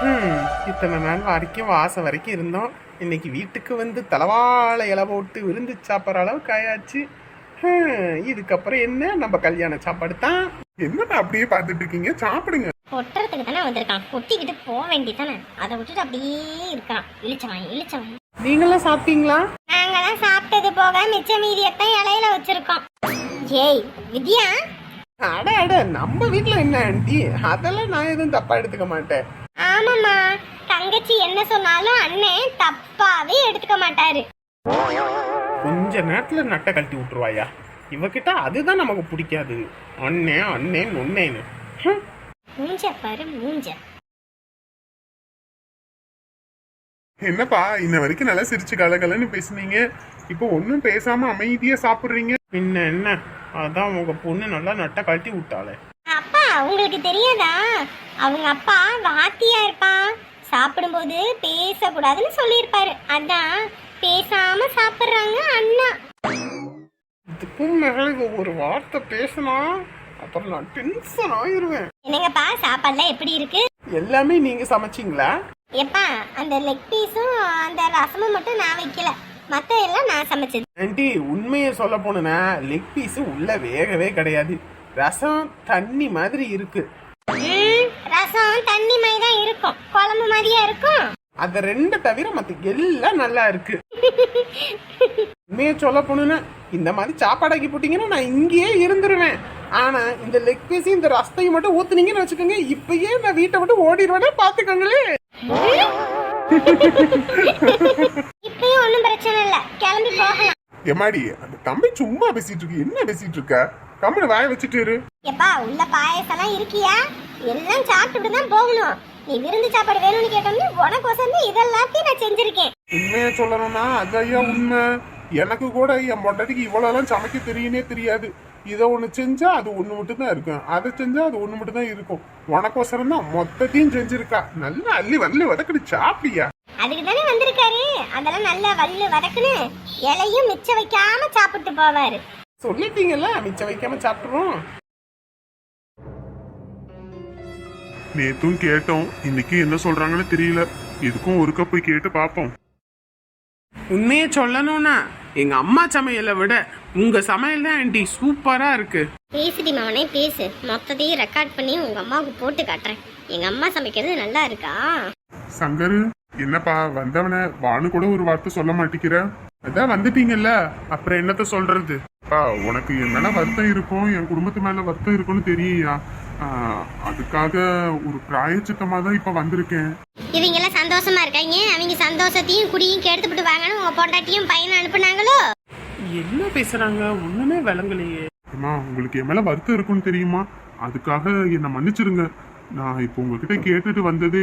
ஹம், இத்தனை நாள் வரைக்கும் வாசம் வரைக்கும் இருந்தோம். இன்னைக்கு வீட்டுக்கு வந்து தலவாழை இலை போட்டு விருந்து சாப்பிட்ற அளவுக்கு ஆயாச்சு. இதுக்கப்புறம் என்ன? நம்ம கல்யாண சாப்பாடு தான். என்னடா அப்படியே பார்த்துட்டு இருக்கீங்க? சாப்பிடுங்க. கொட்டுறதுக்கு தானே வந்திருக்கான். கொட்டிக்கிட்டு போக வேண்டியதானே அதை விட்டுட்டு அப்படியே இருக்கான். இழிச்சவன் இழிச்சவன் நீங்களாம் சாப்பிட்டீங்களா? நாங்கெல்லாம் சாப்பிட்டது போக மிச்ச மீதியத்தான் இலையில வச்சிருக்கோம். ஏய் வித்யா? அட அட நம்ம வீட்ல என்ன ஆண்டி? அதெல்லாம் நான் எதுவும் தப்பா எடுத்துக்க மாட்டேன். ஆமாம்மா. தங்கச்சி என்ன சொன்னாலும் அண்ணன் தப்பாவே எடுத்துக்க மாட்டாரு. கொஞ்ச நேரத்துல நட்டை கழட்டி விட்டுருவாயா? இவகிட்ட அதுதான் நமக்கு பிடிக்காது. அண்ணே அண்ணே நொன்னேன்னு. மூஞ்ச பாரு மூஞ்ச. என்னப்பா இன்ன வரைக்கும் நல்லா சிரிச்சு கலகலன்னு பேசுனீங்க. இப்போ ஒன்றும் பேசாம அமைதியா சாப்பிடுறீங்க. பின்ன என்ன? அதான் உங்க பொண்ணு நல்லா நட்டை கழட்டி விட்டாளே. உங்களுக்கு தெரியாதா? அவங்க அப்பா வாத்தியா இருப்பான். சாப்பிடும்போது பேசக்கூடாதுன்னு சொல்லியிருப்பாரு. அதான் பேசாம சாப்பிடுறாங்க அண்ணா. இதுக்கும் மேல ஒரு வார்த்தை பேசினா அப்புறம் நான் டென்ஷன் ஆயிருவேன். என்னங்கப்பா சாப்பாடுலாம் எப்படி இருக்கு? எல்லாமே நீங்க சமைச்சீங்களா? எப்பா அந்த லெக் பீஸும் அந்த ரசமும் மட்டும் நான் வைக்கல. மத்த எல்லாம் நான் சமைச்சது. ஆண்டி உண்மையை சொல்ல போனா லெக் பீஸ் உள்ள வேகவே கிடையாது. ரசம் தண்ணி மாதிரி இருக்கு. ரசம் தண்ணி மாதிரி தான் இருக்கும். குழம்பு மாதிரியா இருக்கும்? அத ரெண்டு தவிர மத்த எல்லாம் நல்லா இருக்கு. உண்மையை சொல்ல போனா இந்த மாதிரி சாப்பாடாக்கி போட்டீங்கன்னா நான் இங்கேயே இருந்துருவேன். ஆனா இந்த லெக் பீஸ் இந்த ரசத்தையும் மட்டும் ஊத்துனீங்கன்னு வச்சுக்கோங்க இப்பயே நான் வீட்டை விட்டு ஓடிடுவேனே பாத்துக்கோங்களே இப்பயும் ஒன்றும் பிரச்சனை இல்லை. கிளம்பி போகலாம். எம்மாடி அந்த தம்பி சும்மா பேசிட்டு இருக்கு. என்ன பேசிட்டு இருக்க? கம்மனு வாய வச்சுட்டு இரு. எப்பா உள்ள பாயசம்லாம் இருக்கியா? எல்லாம் சாப்பிட்டுட்டு தான் போகணும். நீ விருந்து சாப்பாடு வேணும்னு கேட்டோம்னு உனக்கு வசந்து இதெல்லாத்தையும் நான் செஞ்சிருக்கேன். உண்மையை சொல்லணும்னா அது ஐயா உண்மை? எனக்கு கூட என் பொண்டாட்டிக்கு இவ்வளோலாம் சமைக்க தெரியுனே தெரியாது. இதை ஒன்று செஞ்சா அது ஒன்று மட்டும் தான் இருக்கும். அதை செஞ்சா அது ஒன்று மட்டும் தான் இருக்கும் உனக்கோசரம் தான் மொத்தத்தையும் செஞ்சிருக்கா. நல்லா அள்ளி வல்லி வதக்கடி சாப்பிடியா அதுக்கு தானே வந்திருக்காரு. அதெல்லாம் நல்லா வல்லு வதக்குன்னு இலையும் மிச்சம் வைக்காம சாப்பிட்டு போவாரு. சொல்லிட்டீங்கல்ல? மிச்சம் வைக்காம சாப்பிட்டுருவோம். நேத்தும் கேட்டோம். இன்னைக்கு என்ன சொல்றாங்கன்னு தெரியல. இதுக்கும் ஒருக்க போய் கேட்டு பார்ப்போம் உண்மையை சொல்லணும்னா எங்க அம்மா சமையலை விட உங்க சமையல் தான் ஆண்டி சூப்பரா இருக்கு. பேசுடி மவனே பேசு. மொத்தத்தையும் ரெக்கார்ட் பண்ணி உங்க அம்மாவுக்கு போட்டு காட்டுறேன். எங்க அம்மா சமைக்கிறது நல்லா இருக்கா? சங்கரு என்னப்பா வந்தவன வானு கூட ஒரு வார்த்தை சொல்ல மாட்டேங்கிற அதான் வந்துட்டீங்கல்ல அப்புறம் என்னத்த சொல்றது? பா உனக்கு என் மேல வருத்தம் இருக்கும் என் குடும்பத்து மேல வருத்தம் இருக்கும்னு தெரியுயா அதுக்காக ஒரு பிராயச்சித்தமா தான் இப்ப வந்திருக்கேன். இவங்க எல்லாம் சந்தோஷமா இருக்காங்க? அவங்க சந்தோஷத்தையும் குடியும் கெடுத்துட்டு வாங்கன்னு உங்க பொண்டாட்டியும் பையனை அனுப்புனாங்களோ? என்ன பேசுறாங்க? ஒண்ணுமே விளங்கலையே. அம்மா உங்களுக்கு என் மேல வருத்தம் இருக்கும்னு தெரியுமா? அதுக்காக என்னை மன்னிச்சிருங்க. நான் இப்போ உங்ககிட்ட கேட்டுட்டு வந்தது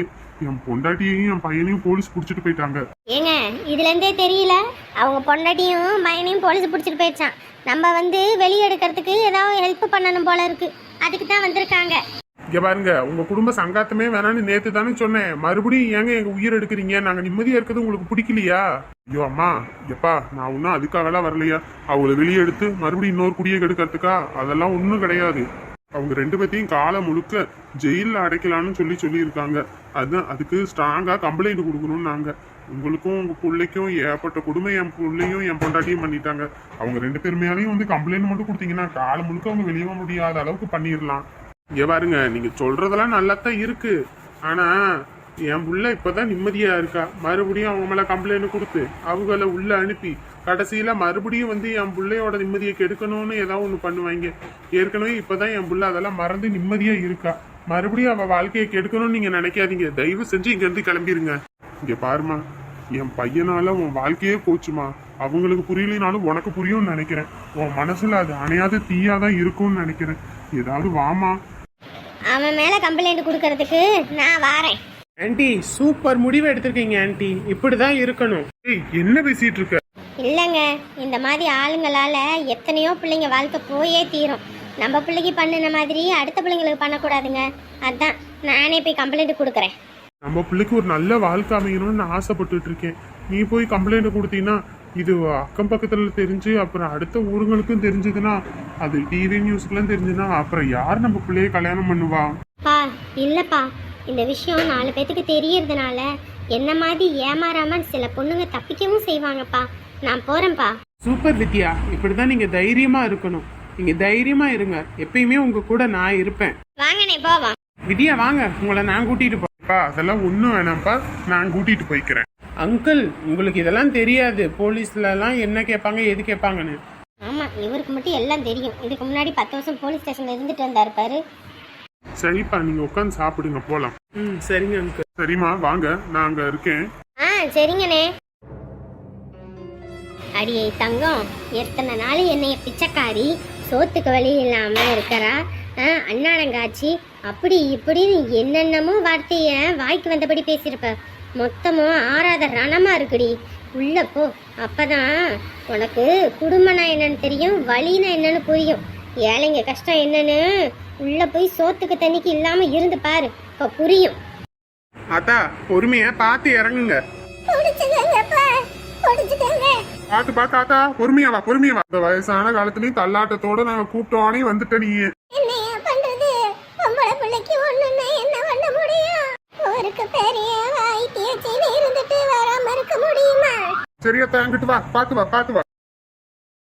என் பொண்டாட்டியையும் என் பையனையும் போலீஸ் புடிச்சிட்டு போயிட்டாங்க. ஏங்க இதுல இருந்தே தெரியல. அவங்க பொண்டாட்டியும் பையனையும் போலீஸ் பிடிச்சிட்டு போயிடுச்சான் நம்ம வந்து வெளியே எடுக்கிறதுக்கு ஏதாவது ஹெல்ப் பண்ணணும் போல இருக்கு. அதுக்கு தான் வந்திருக்காங்க. இங்க பாருங்க உங்க குடும்ப சங்காத்தமே வேணாம்னு நேத்து தானே சொன்னேன். மறுபடியும் ஏங்க எங்க உயிர் எடுக்கிறீங்க? நாங்க நிம்மதியா இருக்கிறது உங்களுக்கு பிடிக்கலையா? ஐயோ அம்மா எப்பா நான் ஒன்னும் அதுக்காகலாம் வரலையா? அவங்கள வெளியே எடுத்து மறுபடியும் இன்னொரு குடியை கெடுக்கிறதுக்கா? அதெல்லாம் ஒன்றும் கிடையாது. அவங்க ரெண்டு பேர்த்தையும் காலம் முழுக்க ஜெயிலில் அடைக்கலாம்னு சொல்லி சொல்லியிருக்காங்க. அதுதான் அதுக்கு ஸ்ட்ராங்காக கம்ப்ளைண்ட் கொடுக்கணும்னு நாங்கள் உங்களுக்கும் உங்கள் பிள்ளைக்கும் ஏற்பட்ட கொடுமை என் பிள்ளையும் என் பொண்டாட்டியும் பண்ணிட்டாங்க. அவங்க ரெண்டு பேர் மேலேயும் வந்து கம்ப்ளைண்ட் மட்டும் கொடுத்தீங்கன்னா காலம் முழுக்க அவங்க வெளியே முடியாத அளவுக்கு பண்ணிடலாம் இங்கே பாருங்க நீங்கள் சொல்கிறதெல்லாம் நல்லா தான் இருக்குது ஆனால் என் இப்போ தான் நிம்மதியாக இருக்கா? மறுபடியும் அவங்க மேலே கம்ப்ளைண்ட் கொடுத்து அவங்கள உள்ளே அனுப்பி கடைசியில மறுபடியும் வந்து என் புள்ளையோட நிம்மதியை கெடுக்கணும்னு ஏதாவது ஒண்ணு பண்ணுவாங்க. ஏற்கனவே இப்பதான் என் புள்ள அதெல்லாம் மறந்து நிம்மதியா இருக்கா. மறுபடியும் அவ வாழ்க்கையை கெடுக்கணும்னு நீங்க நினைக்காதீங்க. தயவு செஞ்சு இங்க இருந்து கிளம்பிருங்க. இங்க பாருமா என் பையனால உன் வாழ்க்கையே போச்சுமா அவங்களுக்கு புரியலைனாலும் உனக்கு புரியும்னு நினைக்கிறேன். உன் மனசுல அது அணையாத தீயாதான் இருக்கும்னு நினைக்கிறேன். ஏதாவது வாமா அவன் மேல கம்ப்ளைண்ட் கொடுக்கறதுக்கு நான் வாரேன். ஆண்டி சூப்பர் முடிவு எடுத்திருக்கீங்க ஆண்டி. இப்படிதான் இருக்கணும். ஏய் என்ன பேசிட்டு இருக்க? இல்லைங்க இந்த மாதிரி ஆளுங்களால எத்தனையோ பிள்ளைங்க வாழ்க்கை போயே தீரும். நம்ம பிள்ளைக்கு பண்ணின மாதிரி அடுத்த பிள்ளைங்களுக்கு பண்ணக்கூடாதுங்க. அதான் நானே போய் கம்ப்ளைண்ட் கொடுக்குறேன். நம்ம பிள்ளைக்கு ஒரு நல்ல வாழ்க்கை அமையணும்னு ஆசைப்பட்டுட்டு இருக்கேன். நீ போய் கம்ப்ளைண்ட் கொடுத்தீங்கன்னா இது அக்கம் பக்கத்துல தெரிஞ்சு அப்புறம் அடுத்த ஊருங்களுக்கும் தெரிஞ்சதுன்னா அது டிவி நியூஸ்க்குலாம் தெரிஞ்சுன்னா அப்புறம் யார் நம்ம பிள்ளைய கல்யாணம் பண்ணுவா? பா இல்லப்பா. இந்த விஷயம் நாலு பேத்துக்கு தெரியறதுனால என்ன மாதிரி ஏமாறாம சில பொண்ணுங்க தப்பிக்கவும் செய்வாங்கப்பா. நான் போறேன்ப்பா. சூப்பர் வித்யா இப்படிதான் நீங்க தைரியமா இருக்கணும். நீங்க தைரியமா இருங்க. எப்பயுமே உங்க கூட நான் இருப்பேன். வாங்கண்ணே போவோம் வித்யா வாங்க. உங்களை நான் கூட்டிட்டு போ அப்பா அதெல்லாம் ஒன்றும் வேணாம்ப்பா. நான் கூட்டிட்டு போய்க்கிறேன். அங்கிள் உங்களுக்கு இதெல்லாம் தெரியாது. போலீஸ்ல எல்லாம் என்ன கேட்பாங்க எது கேட்பாங்கன்னு. ஆமா இவருக்கு மட்டும் எல்லாம் தெரியும். இதுக்கு முன்னாடி பத்து வருஷம் போலீஸ் ஸ்டேஷன்ல இருந்துட்டு வந்தாரு பாரு. சரிப்பா நீங்க உட்காந்து சாப்பிடுங்க போலாம். ம் சரிங்க அங்கிள். சரிம்மா வாங்க. நான் அங்க இருக்கேன். ஆ சரிங்கண்ணே. அடியே தங்கம். எத்தனை நாள் என்னைய பிச்சைக்காரி சோத்துக்கு வழி இல்லாம இருக்கிறா? ஆ, அண்ணாடங்காச்சி அப்படி இப்படின்னு என்னென்னமோ வார்த்தைய வாய்க்கு வந்தபடி பேசியிருப்ப. மொத்தமும் ஆறாத ரணமா இருக்குடி. உள்ள போ. அப்பதான் உனக்கு குடும்பம்னா என்னன்னு தெரியும் வழினா என்னன்னு புரியும். ஏழைங்க கஷ்டம் என்னன்னு உள்ள போய் சோத்துக்கு தண்ணிக்கு இல்லாம இருந்து பாரு. இப்ப புரியும். அத்தா பொறுமையா பார்த்து இறங்குங்க. பார்த்து பார்த்து ஆத்தா பொறுமையா வா பொறுமையா வா. இந்த வயசான காலத்துலயும் தள்ளாட்டத்தோட நாங்க கூப்பிட்டோனே வந்துட்ட நீ. என்னையா பண்றது? பொம்பளை பிள்ளைக்கு ஒண்ணுன்னா என்ன பண்ண முடியும்? ஊருக்கு பெரிய வைத்தியச்சின்னு இருந்துட்டு வராம இருக்க முடியுமா? சரியா அங்கிட்டு வா. பார்த்து வா பார்த்து வா.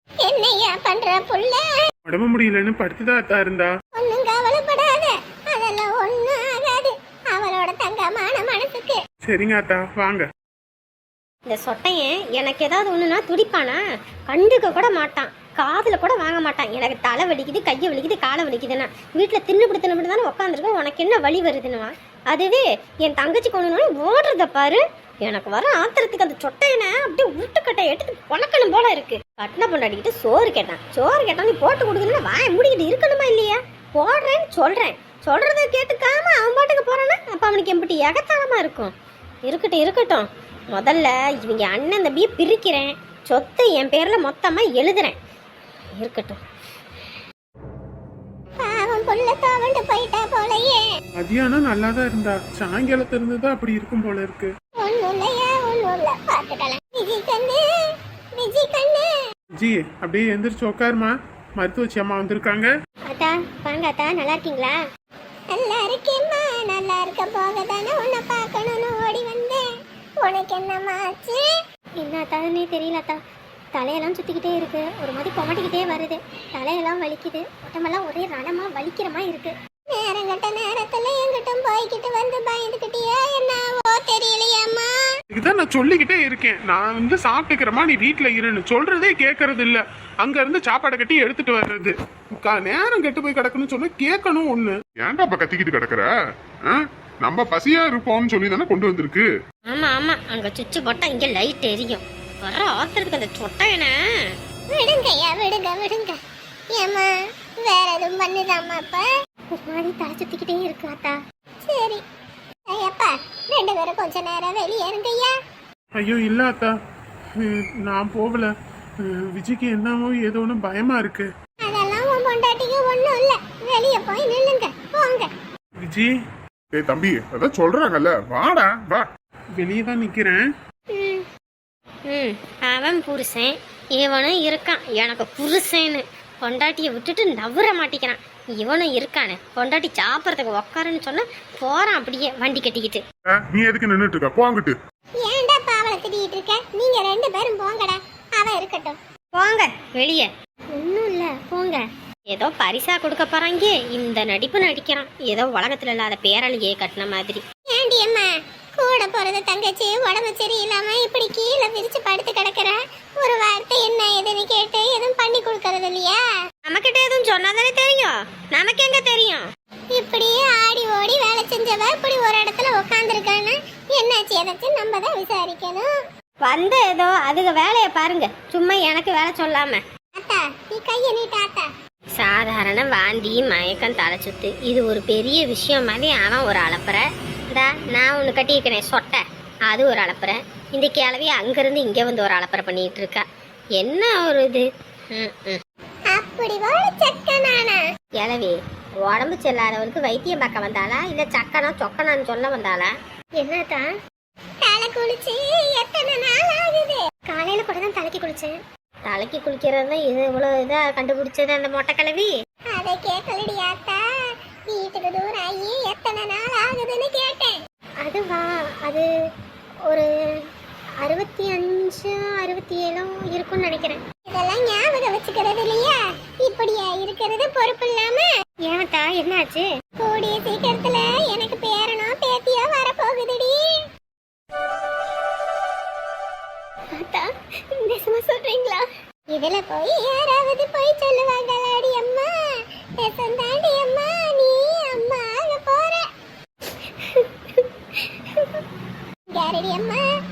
என்னையா பண்ற புள்ள? உடம்பு முடியலன்னு படுத்துதான் அத்தா இருந்தா? ஒண்ணும் கவலைப்படாத. அதெல்லாம் ஒண்ணும் ஆகாது. அவளோட தங்கமான மனசுக்கு. சரிங்க அத்தா வாங்க. இந்த சொட்டையன் எனக்கு ஏதாவது ஒன்றுனா துடிப்பானா? கண்டுக்க கூட மாட்டான். காதில் கூட வாங்க மாட்டான். எனக்கு தலை வலிக்குது கையை வலிக்குது காலை வலிக்குதுன்னா. வீட்டில் தின்னுபிடி தின்னுபிடி தானே உட்காந்துருக்கேன் உனக்கு என்ன வலி வருதுன்னுவா? அதுவே என் தங்கச்சி கொண்டு ஓடுறத பாரு. எனக்கு வர ஆத்திரத்துக்கு அந்த சொட்டையனை அப்படியே உருட்டுக்கட்டை எடுத்து உனக்கணும் போல இருக்கு. கட்டின பொண்டாடிக்கிட்டு சோறு கேட்டான். சோறு கேட்டான் நீ போட்டு கொடுக்கணும்னா வாய முடிக்கிட்டு இருக்கணுமா இல்லையா? போடுறேன்னு சொல்கிறேன் சொல்கிறத கேட்டுக்காம அவன் பாட்டுக்கு போறானா? அப்போ அவனுக்கு எப்படி எகத்தாளமா இருக்கும். இருக்கட்டும் இருக்கட்டும். முதல்ல இவங்க அண்ணன் தம்பியை பிரிக்கிறேன். சொத்து என் பேர்ல மொத்தமா எழுதுறேன். இருக்கட்டும். மதியானம் நல்லா தான் இருந்தா சாயங்காலத்துல இருந்து. தான் அப்படி இருக்கும் போல இருக்கு. ஜி அப்படியே எந்திரிச்சு உட்காருமா. மருத்துவச்சி அம்மா வந்திருக்காங்க. அத்தா வாங்க அத்தா. நல்லா இருக்கீங்களா? நல்லா இருக்கேம்மா. நல்லா இருக்க போக தானே உன்னை உனக்கு என்னம்மா ஆச்சு? என்ன அத்தானே தெரியல அத்தா தலையெல்லாம் சுத்திக்கிட்டே இருக்கு. ஒரு மாதிரி கொமட்டிக்கிட்டே வருது. தலையெல்லாம் வலிக்குது. உடம்பெல்லாம் ஒரே ரணமா வலிக்கிறமா இருக்கு. நேரங்கட்ட நேரத்துல எங்கிட்டும் போய்கிட்டு வந்து பயந்துக்கிட்டியா என்னவோ தெரியலையாம்மா. இதுதான் நான் சொல்லிக்கிட்டே இருக்கேன். நான் வந்து சாப்பிட்டுக்கிறமா நீ வீட்ல இருன்னு சொல்றதே கேட்கறது இல்ல அங்க இருந்து சாப்பாடை கட்டி எடுத்துட்டு வர்றது. நேரம் கெட்டு போய் கிடக்குன்னு சொன்னா கேட்கணும் ஒண்ணு. ஏன்டா இப்ப கத்திக்கிட்டு கிடக்குற? ஆ? நம்ம பசியா இருப்போம்னு சொல்லி தானே கொண்டு வந்திருக்கு? ஆமா ஆமா. அங்க சுவிட்ச் போட்டா இங்க லைட் எரியும். வர ஆத்திரத்துக்கு அந்த சொட்டையன விடுங்கய்யா விடுங்க விடுங்க ஏமா வேற எதுவும் பண்ணுதாமா அப்ப ஒரு மாதிரி தலை சுத்திக்கிட்டே இருக்கு அத்தா சரி. ஐயப்பா ரெண்டு பேரும் கொஞ்ச நேரம் வெளியே இருங்கய்யா ஐயோ. இல்ல அத்தா நான் போகல. விஜய்க்கு என்னமோ ஏதோ ஒன்று பயமா இருக்கு. அதெல்லாம் உன் பொண்டாட்டிக்கு ஒண்ணும் இல்ல. வெளியே போய் நில்லுங்க. போங்க. விஜய் ஏய் தம்பி அதான் சொல்றாங்கல்ல. வாடா வா. வெளியே தான் நிக்கிறேன். ம். ம் அவன் புருஷன். இவனும் இருக்கான். எனக்கு புருஷன்னு. பொண்டாட்டியை விட்டுட்டு நவர மாட்டிக்கிறான். இவனும் இருக்கானே. பொண்டாட்டி சாப்பிட்றதுக்கு உக்காருன்னு சொன்னா போறான் அப்படியே வண்டி கட்டிக்கிட்டு. நீ எதுக்கு நின்னுட்டு இருக்க போங்கிட்டு ஏன்டா பாவலை திட்டிட்டு இருக்க? நீங்க ரெண்டு பேரும் போங்கடா. அவன் இருக்கட்டும். போங்க வெளியே. ஒன்றும் இல்லை போங்க. ஏதோ பரிசா கொடுக்க போறாங்க. இந்த நடிப்பு நடிக்கிறான். ஏதோ உலகத்துல இல்லாத பேரழியே கட்டின மாதிரி. ஏண்டி அம்மா? கூட போறது தங்கச்சி உடம்பு சரியில்லாம இப்படி கீழே விரிச்சு படுத்து கிடக்குற? ஒரு வார்த்தை என்ன ஏதுன்னு கேட்டு எதுவும் பண்ணி கொடுக்கறது இல்லையா? நமக்கிட்ட எதுவும் சொன்னாதானே தெரியும்? நமக்கு எங்க தெரியும்? இப்படியே ஆடி ஓடி வேலை செஞ்சவ இப்படி ஒரு இடத்துல உட்காந்துருக்கான்னு என்னாச்சு? எதாச்சும் நம்ம தான் விசாரிக்கணும். வந்த ஏதோ அதுக்கு வேலையை பாருங்க. சும்மா எனக்கு வேலை சொல்லாம. அத்தா நீ கைய நீட்ட. சாதாரண வாந்தி மயக்கம் தலை சுத்து. இது ஒரு பெரிய விஷயம் மாதிரி அவன் ஒரு அலப்பற. இந்தா நான் ஒன்று கட்டியிருக்கிறேன் சொட்டை. அது ஒரு அலப்பற. இந்த கிழவி அங்கிருந்து இங்கே வந்து ஒரு அலப்பறை பண்ணிட்டு இருக்கா என்ன ஒரு இது? கிழவி உடம்பு செல்லாதவருக்கு வைத்தியம் பார்க்க வந்தாளா? இல்ல சக்கனா சொக்கனான்னு சொல்ல வந்தாளா? என்னதான் தலை குளிச்சு எத்தனை நாள் ஆகுது? காலையில கூட தான் தலைக்கு குளிச்சேன். தலைக்கு குளிக்கிறது தான் இது இவ்வளவு இதா கண்டுபிடிச்சது அந்த மொட்டை கிழவி? அதை கேட்கலடி ஆத்தா வீட்டுக்கு தூரம் ஆகி எத்தனை நாள் ஆகுதுன்னு கேட்டேன். அதுவா? அது ஒரு அறுபத்தி அஞ்சு அறுபத்தி ஏழோ இருக்கும்னு நினைக்கிறேன். இதெல்லாம் ஞாபகம் வச்சுக்கிறது இல்லையா? இப்படியா இருக்கிறது பொறுப்பு இல்லாம? ஏன்டா என்னாச்சு? கூடிய சீக்கிரத்துல எனக்கு பேரனோ பேத்தியோ வரப்போகுதுடி. அத்தா நிஜமா சொல்றீங்களா? இதுல போய் யாராவது போய் சொல்லுவாங்களாடி அம்மா தாண்டி அம்மா நீ அம்மா போற.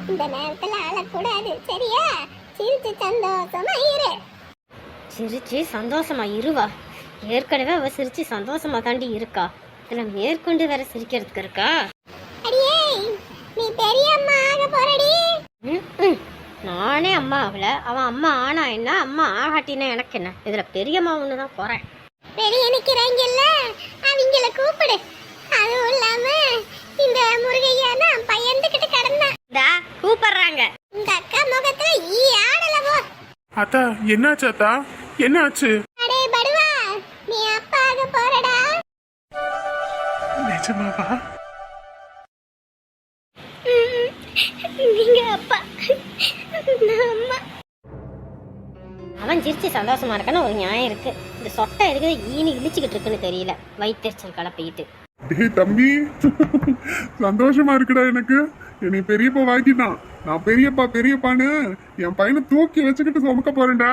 இந்த நேரத்துல அழக்கூடாது சரியா? சிரிச்சு சந்தோஷமா இரு. சிரிச்சு சந்தோஷமா இருவா? ஏற்கனவே அவ சிரிச்சு சந்தோஷமா தாண்டி இருக்கா? இதுல மேற்கொண்டு வேற சிரிக்கிறதுக்கு இருக்கா? அடியே நீ பெரிய அம்மா ஆக போறடி. நானே அம்மா அவள அவன் அம்மா ஆனா என்ன? அம்மா ஆகாட்டினா எனக்கு என்ன? இதுல பெரியம்மா ஒன்று தான் போறேன். வெளியே நிக்கிறாங்கல்ல? அவங்கள கூப்பிடு. அதுவும் இல்லாம இந்த முருகையா தான் பயந்துகிட்டு கிடந்தான். தா கூப்பிடுறாங்க. இந்த அக்கா முகத்துல ஈ ஆடல போ. அத்தா என்னாச்சு அத்தா? என்னாச்சு? அடே படுவா நீ அப்பா ஆக போறடா. நிஜமாவா? நீங்க அப்பா நான் அம்மா. அவன் சிரிச்சு சந்தோஷமா இருக்கான்னு ஒரு நியாயம் இருக்கு. இந்த சொட்டை இருக்குது ஈனி இழிச்சுக்கிட்டு இருக்குன்னு தெரியல. வயிற்றுச்சல் கலப்பிக்கிட்டு. டேய் தம்பி. சந்தோஷமா இருக்குடா எனக்கு. என்னை பெரியப்பா வாக்கிட்டான் நான் பெரியப்பா பெரியப்பான்னு என் பையனை தூக்கி வச்சுக்கிட்டு சுமக்க போறேன்டா.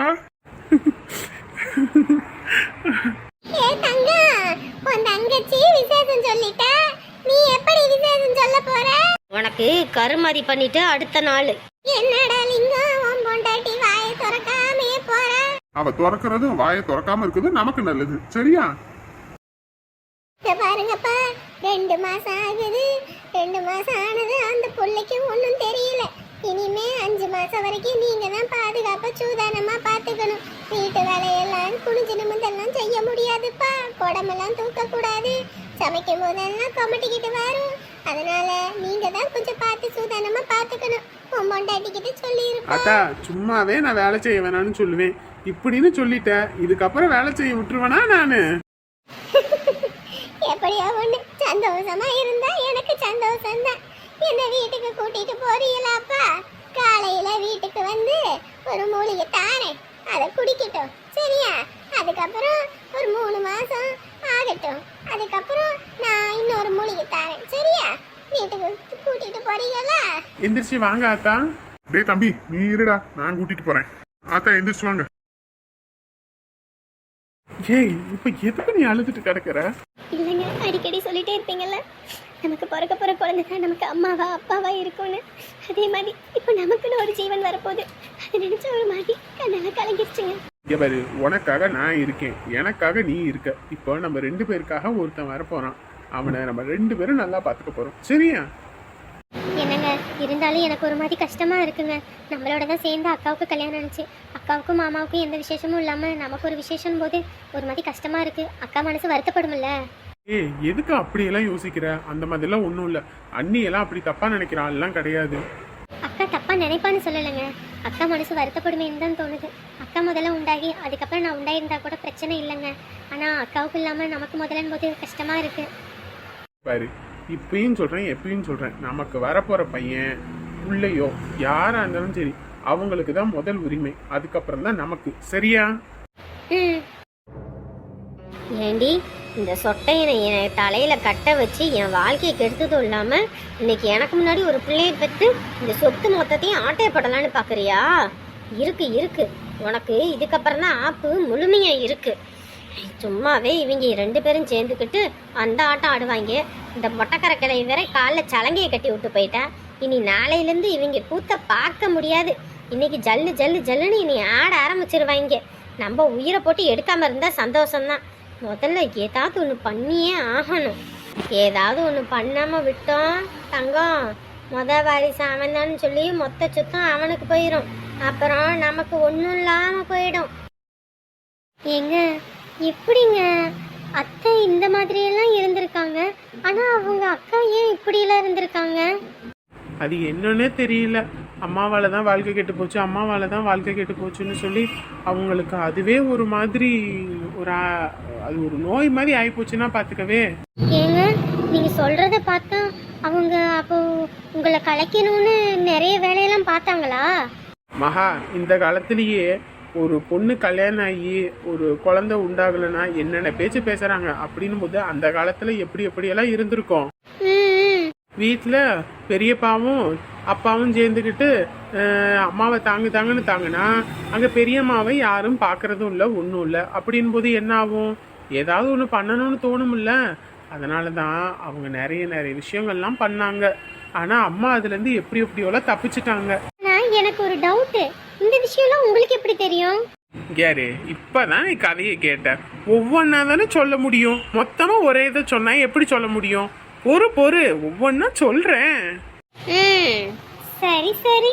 ஏ தங்கம் உன் தங்கச்சி விசேஷம் சொல்லிட்டா. நீ எப்படி விசேஷம் சொல்ல போற? உனக்கு கருமாதி பண்ணிட்டு அடுத்த நாள். என்னடா லிங்கம்? அவ திறக்கிறதும் வாயை திறக்காம இருக்கிறதும் நமக்கு நல்லது. சரியா? பாருங்கப்பா ரெண்டு மாசம் ஆகுது. ரெண்டு மாசம் ஆனது அந்த பிள்ளைக்கு ஒன்றும் தெரியல. இனிமே அஞ்சு மாசம் வரைக்கும் நீங்க தான் பாதுகாப்பா சூதானமா பாத்துக்கணும் வீட்டு வேலையெல்லாம் குனிஞ்சு நிமிந்தெல்லாம் செய்ய முடியாதுப்பா. குடமெல்லாம் தூக்க கூடாது சமைக்கும் போதெல்லாம் கமட்டிக்கிட்டு வரும் அதனால நீங்க தான் கொஞ்சம் பார்த்து சூதானமா பாத்துக்கணும் உன் பொண்டாட்டிக்கிட்ட சொல்லியிருப்பா அத்தா சும்மாவே நான் வேலை செய்ய வேணாம்னு சொல்லுவேன். இப்படின்னு சொல்லிட்டேன் இதுக்கப்புறம் வேலை செய்ய விட்டுருவேனா நானு? எப்படியோ ஒண்ணு. சந்தோஷமா இருந்தா எனக்கு சந்தோஷம் தான் என்ன வீட்டுக்கு கூட்டிட்டு போறீங்களாப்பா காலையில வீட்டுக்கு வந்து ஒரு மூலிகை தாரேன். அதை குடிக்கட்டும். சரியா? அதுக்கப்புறம் ஒரு மூணு மாசம் ஆகட்டும். அதுக்கப்புறம் நான் இன்னொரு மூலிகை தாரேன். சரியா? வீட்டுக்கு கூட்டிட்டு போறீங்களா? எந்திரிச்சு வாங்க அத்தா டேய் தம்பி நீ இருடா. நான் கூட்டிட்டு போறேன். ஆத்தா எந்திரிச்சு வாங்க. ஏய் இப்ப எதுக்கு நீ அழுதுட்டு கிடக்குற? இல்லைங்க அடிக்கடி சொல்லிட்டே இருப்பீங்கல்ல. நமக்கு பிறக்க போகிற குழந்தை தான் நமக்கு அம்மாவா அப்பாவா இருக்கும்னு. அதே மாதிரி இப்போ நமக்குன்னு ஒரு ஜீவன் வரப்போகுது. அதை நினைச்ச ஒரு மாதிரி கண்ணெல்லாம் கலங்கிடுச்சுங்க இங்க பாரு உனக்காக நான் இருக்கேன். எனக்காக நீ இருக்க. இப்போ நம்ம ரெண்டு பேருக்காக ஒருத்தன் வரப்போறான் அவனை நம்ம ரெண்டு பேரும் நல்லா பாத்துக்க போறோம். சரியா? என்னங்க இருந்தாலும் எனக்கு ஒரு மாதிரி கஷ்டமா இருக்குங்க. நம்மளோட தான் சேர்ந்து அக்காவுக்கு கல்யாணம் ஆச்சு. அக்காவுக்கும் மாமாவுக்கும் எந்த விசேஷமும் இல்லாம நமக்கு ஒரு விசேஷம் போது ஒரு மாதிரி கஷ்டமா இருக்கு. அக்கா மனசு வருத்தப்படும்ல? ஏய் எதுக்கு அப்படியெல்லாம் யோசிக்கிற? அந்த மாதிரிலாம் ஒன்றும் இல்லை. அண்ணி எல்லாம் அப்படி தப்பா நினைக்கிற ஆள்லாம் கிடையாது. அக்கா தப்பா நினைப்பான்னு சொல்லலைங்க. அக்கா மனசு வருத்தப்படுமேன்னு தான் தோணுது. அக்கா முதல்ல உண்டாகி அதுக்கப்புறம் நான் உண்டாயிருந்தா கூட பிரச்சனை இல்லைங்க. ஆனா அக்காவுக்கு இல்லாம நமக்கு முதலன் போது கஷ்டமா இருக்கு. பாரு இப்பயும் சொல்றேன் எப்பயும் சொல்றேன். நமக்கு வரப்போற பையன் பிள்ளையோ யாரா இருந்தாலும் சரி அவங்களுக்கு தான் முதல் உரிமை. அதுக்கப்புறம் தான் நமக்கு. சரியா? ஏண்டி இந்த சொட்டையை என் தலையில் கட்ட வச்சு என் வாழ்க்கையை கெடுத்ததும் இல்லாமல் இன்னைக்கு எனக்கு முன்னாடி ஒரு பிள்ளையை பெற்று இந்த சொத்து மொத்தத்தையும் ஆட்டையப்படலான்னு பார்க்குறியா இருக்கு இருக்கு. உனக்கு இதுக்கப்புறம் தான் ஆப்பு முழுமையாக இருக்கு. சும்மாவே இவங்க ரெண்டு பேரும் சேர்ந்துக்கிட்டு அந்த ஆட்டம் ஆடுவாங்க. இந்த மொட்டைக்கரை கிளை வேற காலில் சலங்கையை கட்டி விட்டு போயிட்டேன். இனி நாளையிலேருந்து இவங்க கூத்த பார்க்க முடியாது. இன்னைக்கு ஜல்லு ஜல்லு ஜல்லுன்னு இனி ஆட ஆரம்பிச்சிருவாங்க. நம்ம உயிரை போட்டு எடுக்காமல் இருந்தால் சந்தோஷம்தான். முதல்ல ஏதாவது ஒன்று பண்ணியே ஆகணும். ஏதாவது ஒன்று பண்ணாம விட்டோம் தங்கம் மொத வாரிசு அவன் சொல்லி மொத்த சுத்தம் அவனுக்கு போயிடும் அப்புறம் நமக்கு ஒன்றும் இல்லாமல் போயிடும். ஏங்க எப்படிங்க அத்தை இந்த மாதிரி எல்லாம் இருந்திருக்காங்க. ஆனா அவங்க அக்கா ஏன் இப்படி எல்லாம் இருந்திருக்காங்க? அது என்னன்னே தெரியல. அம்மாவால தான் வாழ்க்கை கெட்டு போச்சு அம்மாவால தான் வாழ்க்கை கெட்டு போச்சுன்னு சொல்லி அவங்களுக்கு அதுவே ஒரு மாதிரி ஒரு அது ஒரு நோய் மாதிரி ஆயிப்போச்சுன்னா பார்த்துக்கவே ஏங்க நீங்க சொல்றத பார்த்தா அவங்க அப்போ உங்களை கலைக்கணும்னு நிறைய வேலையெல்லாம் பார்த்தாங்களா? மகா இந்த காலத்திலேயே ஒரு பொண்ணு கல்யாணம் ஆகி ஒரு குழந்தை உண்டாகலைன்னா என்னென்ன பேச்சு பேசுறாங்க அப்படின்னும் போது அந்த காலத்துல எப்படி எப்படியெல்லாம் இருந்திருக்கும்? வீட்டில் பெரியப்பாவும் அப்பாவும் சேர்ந்துக்கிட்டு அம்மாவை தாங்கு தாங்கன்னு தாங்கினா அங்கே பெரியம்மாவை யாரும் பார்க்கறதும் இல்லை ஒன்றும் இல்லை. அப்படின் போது என்ன ஆகும்? ஏதாவது ஒன்று பண்ணணும்னு தோணும்ல அதனால தான் அவங்க நிறைய நிறைய விஷயங்கள்லாம் பண்ணாங்க. ஆனால் அம்மா அதுலேருந்து எப்படி எப்படியோலாம் தப்பிச்சிட்டாங்க. எனக்கு ஒரு டவுட்டு இந்த விஷயம்லாம் உங்களுக்கு எப்படி தெரியும்? யாரு இப்பதான் நீ கதையை கேட்ட. ஒவ்வொன்றா தானே சொல்ல முடியும். மொத்தமா ஒரே இதை சொன்னா எப்படி சொல்ல முடியும்? பொறு பொறு ஒவ்வொன்றா சொல்றேன். ம். சரி சரி.